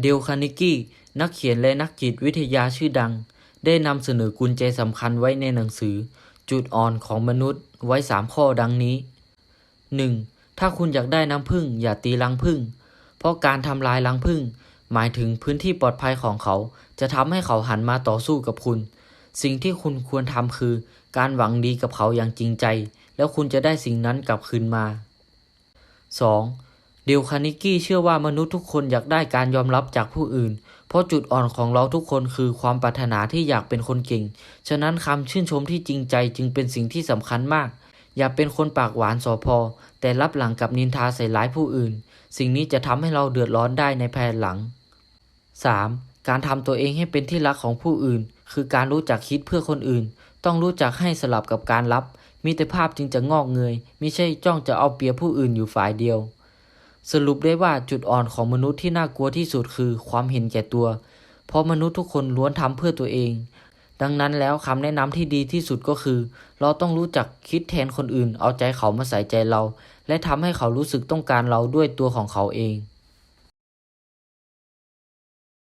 เดลคานิกี้นักเขียนและนักจิตวิทยาชื่อดัง ได้นำเสนอกุญแจสำคัญไว้ในหนังสือ จุดอ่อนของมนุษย์ไว้ 3 ข้อดังนี้ 1. ถ้าคุณอยากได้น้ำผึ้งอย่าตีรังผึ้งเพราะการทำลายรังผึ้งหมายถึงพื้นที่ปลอดภัยของเขา จะทำให้เขาหันมาต่อสู้กับคุณ สิ่งที่คุณควรทำคือ การหวังดีกับเขาอย่างจริงใจ แล้วคุณจะได้สิ่งนั้นกลับคืนมา 2. เดลคานิกี้เชื่อว่ามนุษย์ทุกคนอยากได้การยอมรับจากผู้อื่น เพราะจุดอ่อนของเราทุกคนคือความปรารถนาที่อยากเป็นคนเก่ง ฉะนั้นคำชื่นชมที่จริงใจจึงเป็นสิ่งที่สำคัญมาก อย่าเป็นคนปากหวานสอพอ แต่รับหลังกับนินทาใส่ร้ายผู้อื่น สิ่งนี้จะทำให้เราเดือดร้อนได้ในภายหลัง 3. การทำตัวเองให้เป็นที่รักของผู้อื่น คือการรู้จักคิดเพื่อคนอื่น ต้องรู้จักให้สลับกับการรับ มิตรภาพจึงจะงอกเงยไม่ใช่จ้องจะเอาเปรียบผู้อื่นอยู่ฝ่ายเดียว สรุปได้ว่าจุดอ่อนของมนุษย์ที่น่ากลัวที่สุดคือความเห็นแก่ตัว เพราะมนุษย์ทุกคนล้วนทำเพื่อตัวเอง ดังนั้นแล้วคำแนะนำที่ดีที่สุดก็คือ เราต้องรู้จักคิดแทนคนอื่น เอาใจเขามาใส่ใจเรา และทำให้เขารู้สึกต้องการเราด้วยตัวของเขาเอง